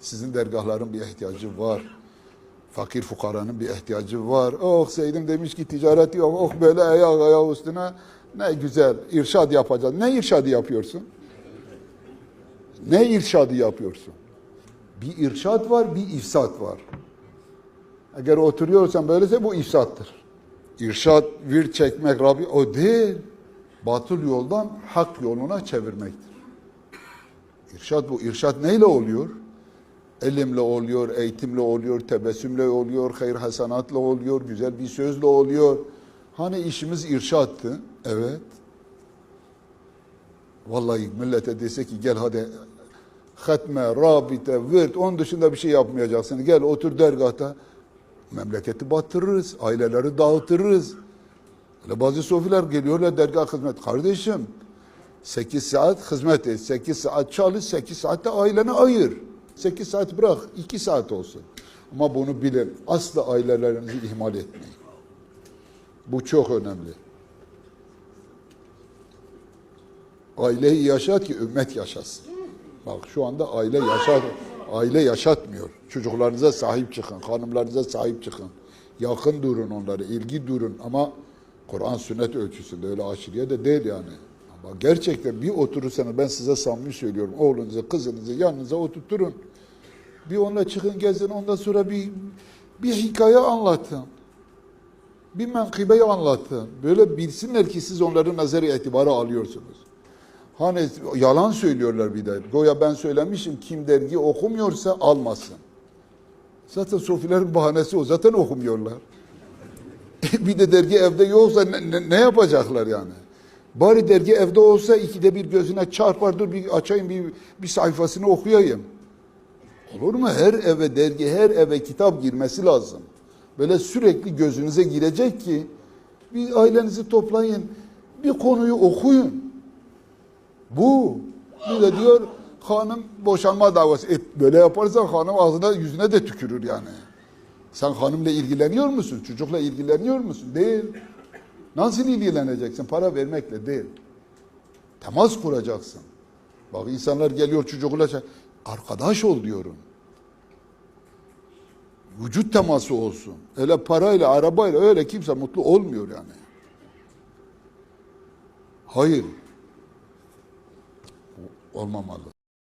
Sizin dergahların bir ihtiyacı var. Fakir fukaranın bir ihtiyacı var. Oh Seydim demiş ki ticaret yok. Oh böyle ayak ayak üstüne. Ne güzel irşad yapacağız. Ne irşadı yapıyorsun? Ne irşadı yapıyorsun? Bir irşad var, bir ifsat var. Eğer oturuyorsan böylese bu ifsattır. İrşad, vir çekmek Rabbi o değil. Batıl yoldan hak yoluna çevirmektir. İrşad bu. İrşad neyle oluyor? Elimle oluyor, eğitimle oluyor, tebessümle oluyor, hayır hasanatla oluyor, güzel bir sözle oluyor. Hani işimiz irşattı. Evet. Vallahi millete dese ki gel hadi hatme, rabite, virt, onun dışında bir şey yapmayacaksın. Gel otur dergahta. Memleketi batırırız, aileleri dağıtırız. Öyle bazı sofiler geliyorlar dergah hizmet. Kardeşim 8 saat hizmet et, 8 saat çalış, 8 saatte ailene ayır. 8 saat bırak, 2 saat olsun. Ama bunu bilin, asla ailelerinizi ihmal etmeyin. Bu çok önemli. Aileyi yaşat ki ümmet yaşasın. Bak şu anda aile yaşat, aile yaşatmıyor. Çocuklarınıza sahip çıkın, hanımlarınıza sahip çıkın. Yakın durun onları, ilgi durun ama Kur'an sünnet ölçüsünde öyle aşırıya da değil yani. Ama gerçekten bir oturursanız ben size samimi söylüyorum. Oğlunuzu, kızınızı yanınıza oturtturun. Bir onunla çıkın gezin ondan sonra bir bir hikaye anlatın. Bir menkıbeyi anlatın. Böyle bilsinler ki siz onların nazarı itibara alıyorsunuz. Hani yalan söylüyorlar bir de. Goya ben söylemişim kim dergi okumuyorsa almasın. Zaten sofilerin bahanesi o. Zaten okumuyorlar. bir de dergi evde yoksa ne, ne, ne yapacaklar yani? Bari dergi evde olsa ikide bir gözüne çarpar dur bir açayım bir, bir sayfasını okuyayım. Olur mu? Her eve dergi, her eve kitap girmesi lazım. Böyle sürekli gözünüze girecek ki bir ailenizi toplayın, bir konuyu okuyun. Bu. Bir de diyor hanım boşanma davası. Et böyle yaparsan hanım ağzına yüzüne de tükürür yani. Sen hanımla ilgileniyor musun? Çocukla ilgileniyor musun? Değil. Nasıl ilgileneceksin? Para vermekle değil. Temas kuracaksın. Bak insanlar geliyor çocukla arkadaş ol diyorum. Vücut teması olsun. Öyle parayla, arabayla öyle kimse mutlu olmuyor yani. Hayır. olmamalı.